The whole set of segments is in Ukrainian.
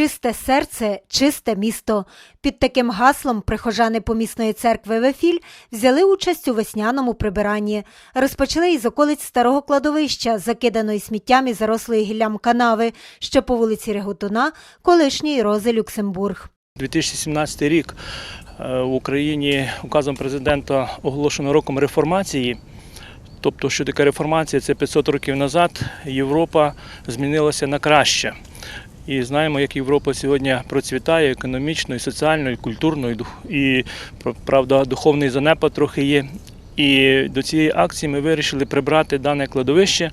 Чисте серце, чисте місто. Під таким гаслом прихожани помісної церкви Вефіль взяли участь у весняному прибиранні. Розпочали із околиць старого кладовища, закиданої сміттям і зарослої гіллям канави, що по вулиці Реготуна, колишньої Рози Люксембург. 2017 рік е, в Україні указом президента оголошено роком реформації. Тобто, що таке реформація? Це 500 років назад Європа змінилася на краще. І знаємо, як Європа сьогодні процвітає економічно, і соціально, і культурно, і, правда, духовний занепад трохи є. І до цієї акції ми вирішили прибрати дане кладовище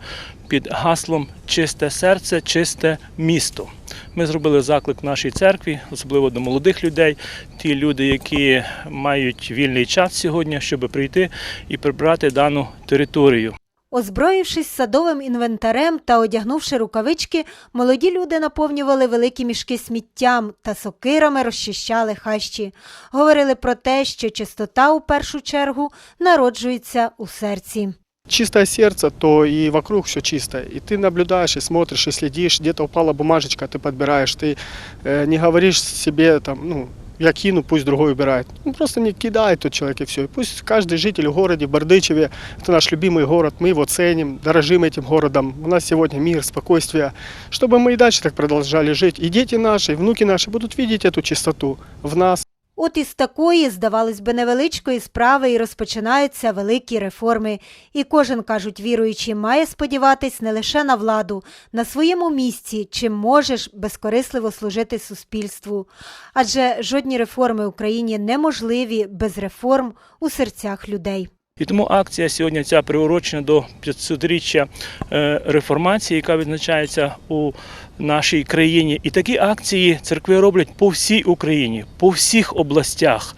під гаслом Чисте серце, чисте місто. Ми зробили заклик в нашій церкві, особливо до молодих людей, ті люди, які мають вільний час сьогодні, щоб прийти і прибрати дану територію. Озброївшись садовим інвентарем та одягнувши рукавички, молоді люди наповнювали великі мішки сміттям та сокирами розчищали хащі. Говорили про те, що чистота у першу чергу народжується у серці. чистое сердце, то и вокруг все чисто. И ты наблюдаешь, и смотришь, и следишь. Где-то упала бумажечка, ты подбираешь. Ты э, не говоришь себе, там, ну, я кину, пусть другой убирает. Ну, просто не кидает тот человек и все. И пусть каждый житель в городе, в Бердычеве, это наш любимый город, мы его ценим, дорожим этим городом. У нас сегодня мир, спокойствие. Чтобы мы и дальше так продолжали жить. И дети наши, и внуки наши будут видеть эту чистоту в нас. От із такої, здавалось би, невеличкої справи і розпочинаються великі реформи. І кожен, кажуть віруючий, має сподіватись не лише на владу, на своєму місці, чим можеш безкорисливо служити суспільству. Адже жодні реформи в Україні неможливі без реформ у серцях людей. І тому акція сьогодні ця приурочена до 500-річчя е, реформації, яка відзначається у нашій країні. І такі акції церкви роблять по всій Україні, по всіх областях.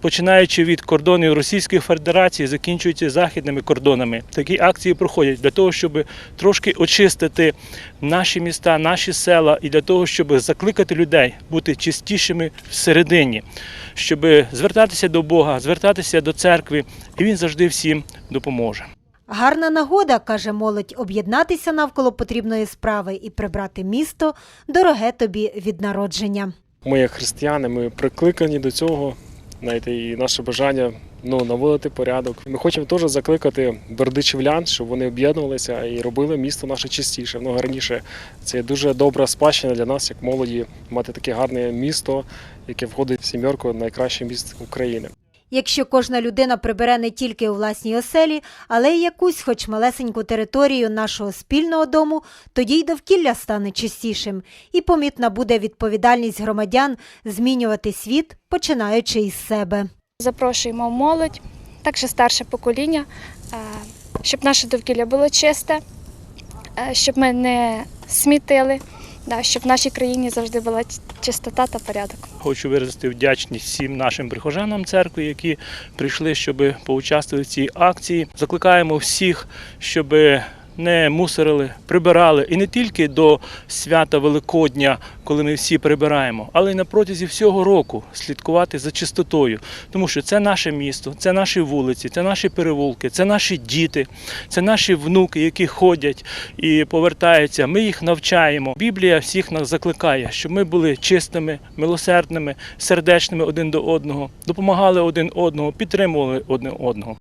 Починаючи від кордонів Російської Федерації, закінчуючи західними кордонами, такі акції проходять для того, щоб трошки очистити наші міста, наші села, і для того, щоб закликати людей бути чистішими всередині, щоб звертатися до Бога, звертатися до церкви, і він завжди всім допоможе. Гарна нагода, каже молодь, об'єднатися навколо потрібної справи і прибрати місто дороге тобі від народження. Ми, як християни, ми прикликані до цього. Знаєте, і наше бажання ну, наводити порядок. Ми хочемо теж закликати бердичівлян, щоб вони об'єднувалися і робили місто наше чистіше. Воно гарніше. Це дуже добра спадщина для нас, як молоді, мати таке гарне місто, яке входить в сімерку найкращих міст України. Якщо кожна людина прибере не тільки у власній оселі, але й якусь, хоч малесеньку територію нашого спільного дому, тоді й довкілля стане чистішим, і помітна буде відповідальність громадян змінювати світ, починаючи із себе. Запрошуємо молодь, також старше покоління, е, щоб наше довкілля було чисте, е, щоб ми не смітили, да, щоб в нашій країні завжди була чистота та порядок. Хочу виразити вдячність всім нашим прихожанам церкви, які прийшли, щоб поучаствувати в цій акції. Закликаємо всіх, щоб не мусорили, прибирали і не тільки до свята Великодня, коли ми всі прибираємо, але й на протязі всього року слідкувати за чистотою, тому що це наше місто, це наші вулиці, це наші перевулки, це наші діти, це наші внуки, які ходять і повертаються. Ми їх навчаємо. Біблія всіх нас закликає, щоб ми були чистими, милосердними, сердечними один до одного, допомагали один одного, підтримували один одного.